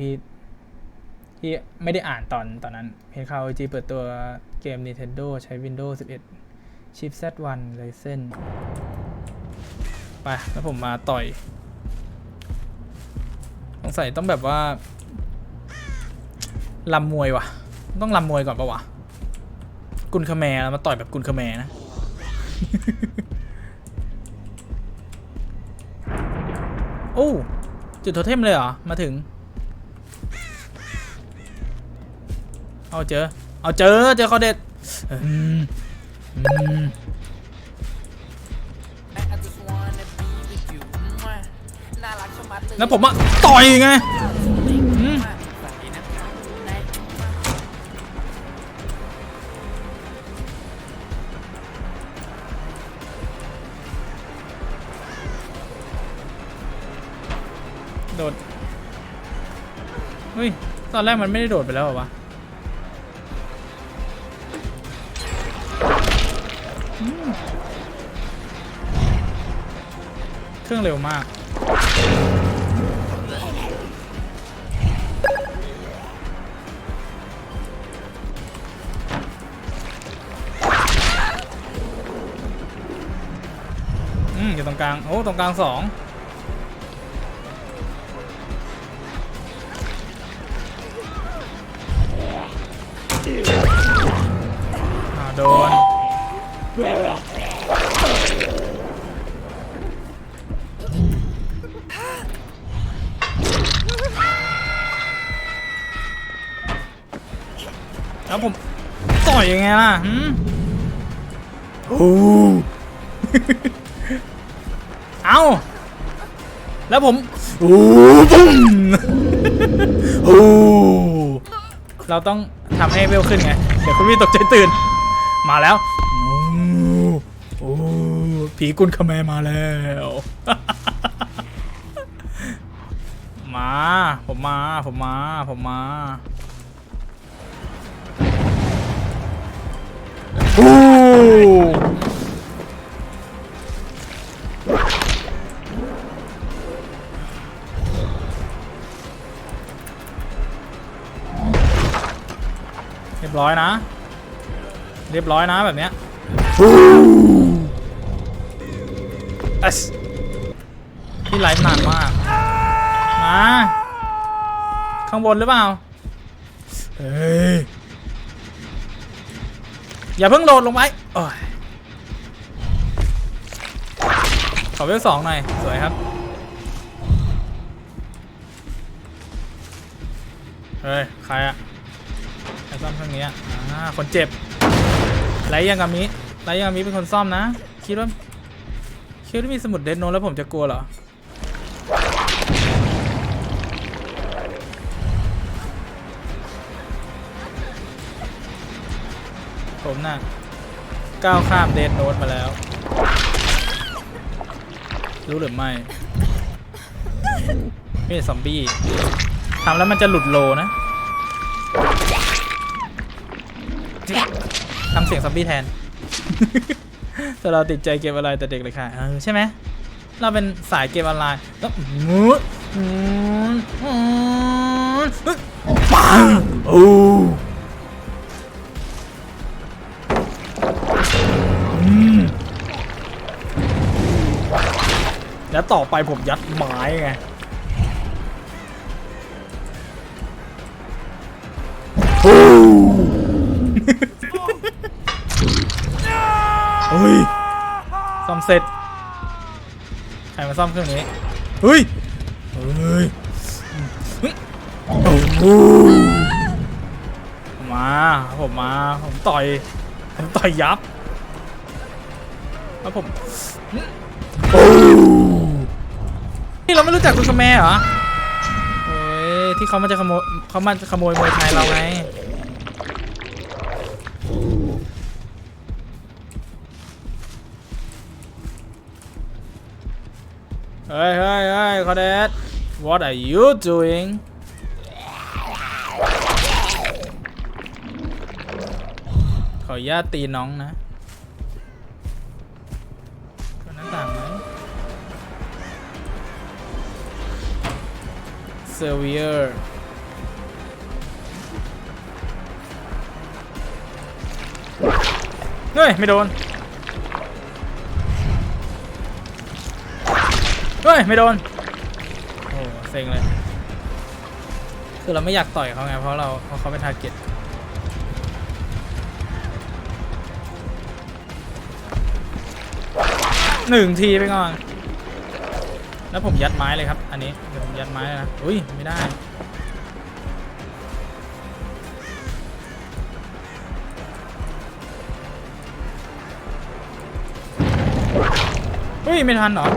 พี่ที่ไม่ได้อ่านตอนตอนนั้นเห็นข่าวจีเปิดตัวเกม Nintendo ใช้ Windows 11 ชิป Z1 เลยเส้นไป แล้วผมมาต่อยสงสัยต้องแบบว่าลำมวยว่ะ ต้องลำมวยก่อนปะวะ กุนคาแมร์มาต่อยแบบกุนคาแมร์นะโอ้จุดโทเทมเลยเหรอ มาถึง เอาเจอ เอาเจอ เจอเขาเด็ดอืมอืม I just wanna be with you น่ารักชะมัดเลยแล้วผมอะต่อยไงอืมใส่นะคะในโดด เฮ้ย ตอนแรกมันไม่ได้โดดไปแล้วเหรอวะ เครื่องเร็วมาก อืมอยู่ตรงกลาง โอ้ ตรงกลางสอง แล้วผมต่อยยังไงล่ะหืมโอ้เอาแล้วผมโอ้ปุ้มโอ้เราต้องทำให้เวลขึ้นไง เดี๋ยวคุณพี่ตกใจตื่น มาแล้วโอ้โอ้ผีกุลคาแมมาแล้ว มา ผมมา ผมมา ผมมาโอ้เรียบร้อยนะ เรียบร้อยนะแบบเนี้ยเอสพี่ไลฟ์นานมาก มา ข้างบนหรือเปล่า เฮ้ย อย่าเพิ่งโดดลงไปอขอเวลสองหน่อย สวยครับ เฮ้ย ใครอะใครซ่อมเครื่องนี้อะอ่าคนเจ็บไรยังกามิไรยังกามิเป็นคนซ่อมนะ คิดว่าคิดว่ามีสมุดเดนโนแล้วผมจะกลัวเหรอ ผมน่ะก้าวข้ามเดนโนตมาแล้ว รู้หรือไม่ไม่ซอมบี้ทำแล้วมันจะหลุดโลนะทำเสียงซอมบี้แทนแต่เราติดใจเกมอะไรแต่เด็กเลยค่ะใช่ไหมเราเป็นสายเกมออนไลน์แล้วมูดมูดมูดปังโอ้ แล้วต่อไปผมยัดไม้ไงโอ้เฮ้ยซ่อมเสร็จ ใครมาซ่อมเครื่องนี้ เฮ้ย เฮ้ยเฮ้ยโอ้โหมา ผมมา ผมต่อย ผมต่อยยับแล้วผมโอ้ นี่เราไม่รู้จักคุณแม่เหรอเฮ้ยที่เขามาจะขโมยเขามาจะขโมยมวยไทยเราไงเฮ้ยเฮ้ยเฮ้ยคอเดส what are you doing ขออนุญาตตีน้องนะ เปิดหน้าต่างไหม Surveyor เฮ้ย ไม่โดน เฮ้ย ไม่โดน โอ้เซ็งเลย คือเราไม่อยากต่อยเขาไง เพราะเราเพราะเขาเป็นทาร์เก็ตหนึ่งทีไปก่อน แล้วผมยัดไม้เลยครับ อันนี้เดี๋ยวผมยัดไม้เลยนะ อุ้ยไม่ได้ เฮ้ย ไม่ทันเหรอ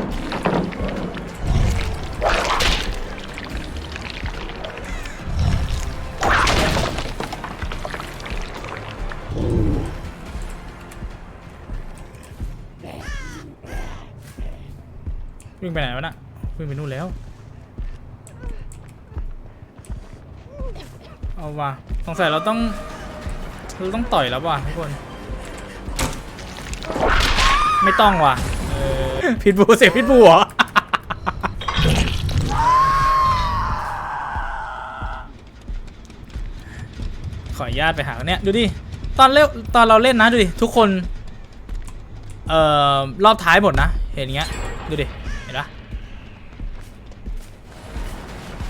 วิ่งไปไหนวะน่ะ วิ่งไปนู่นแล้ว เอาว่ะสงสัยเราต้องเราต้องต่อยแล้วว่ะทุกคน ไม่ต้องว่ะพิดบูเสียพิดบูเหรอขออนุญาตไปหาเนี่ยดูดิตอนเล่นตอนเราเล่นนะดูดิทุกคน เอ่อรอบท้ายหมดนะ เห็นอย่างเงี้ยดูดิ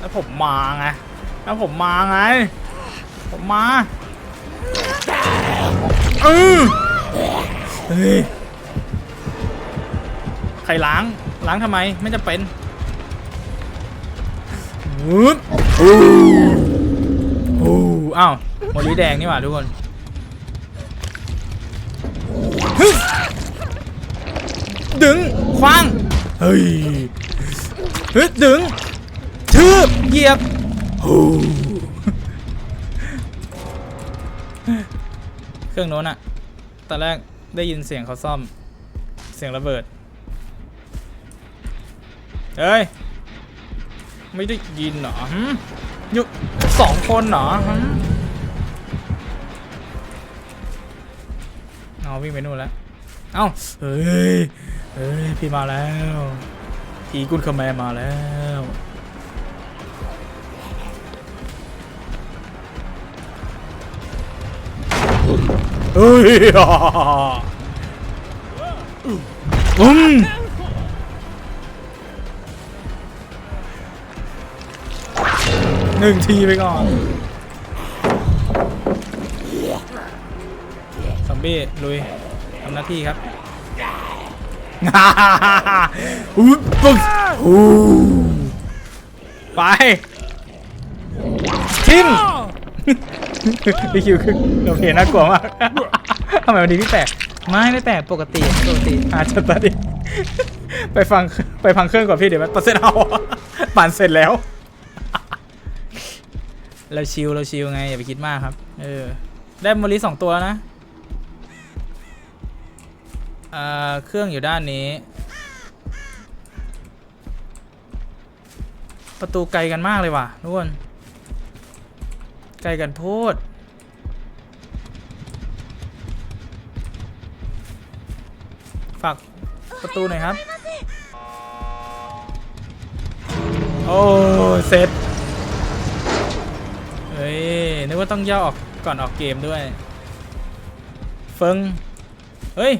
แล้วผมมาไง แล้วผมมาไง ผมมา เออเฮ้ยใครล้าง ล้างทำไม ไม่จะเป็นวึบอู้อู้อ้าวโมลีแดงนี่หว่าทุกคนดึงคว้าง เฮ้ยฮึดึง ทืบเหยียบโอ้เครื่องโน้นอะตอนแรกได้ยินเสียงเขาซ่อม เสียงระเบิดเอ้ย ไม่ได้ยินเหรอหยู่สองคนเหรอเอาวิ่งไปนู่นแล้ว เอ้า เฮ้ย เฮ้ย พี่มาแล้วผีกุนคาแมมาแล้ว เฮ้ยอะอืมหนึ่งทีไปก่อนซอมบี้ลุยทำหน้าที่ครับอู้ปุ๊บอู้ไปทิ พี่คิวคือโอเคน่ากลัวมากทำไมวันนี้พี่แปลกไม่ไม่แปลกปกติปกติอาจจะตัดดิไปฟังไปฟังเครื่องก่อนพี่เดี๋ยวมันเปอร์เซ็นเอาปั่นเสร็จแล้ว เราชิลเราชิลไงอย่าไปคิดมากครับ เออ ได้โมลิสองตัวนะอ่าเครื่องอยู่ด้านนี้ ประตูไกลกันมากเลยว่ะทุกคน ไกลกันโพดฝากประตูหน่อยครับ โอ้เสร็จเฮ้ย นึกว่าต้องย่อออกก่อนออกเกมด้วย เฟิง เฮ้ย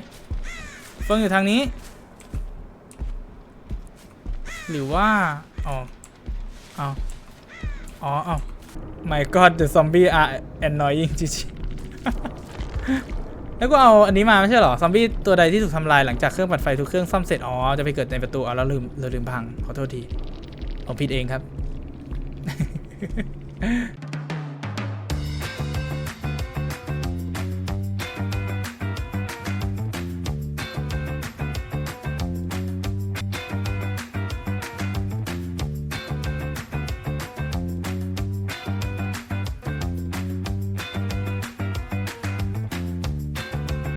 เฟิงอยู่ทางนี้ หรือว่า อ๋อเอาอ๋อเอา My God the zombie are annoying จริงๆแล้วก็เอาอันนี้มาไม่ใช่หรอ ซอมบี้ตัวใดที่ถูกทำลายหลังจากเครื่องปัดไฟทุกเครื่องซ่อมเสร็จ อ๋อ จะไปเกิดในประตูเอแล้วลืมเราลืมพัง ขอโทษที ผมผิดเองครับ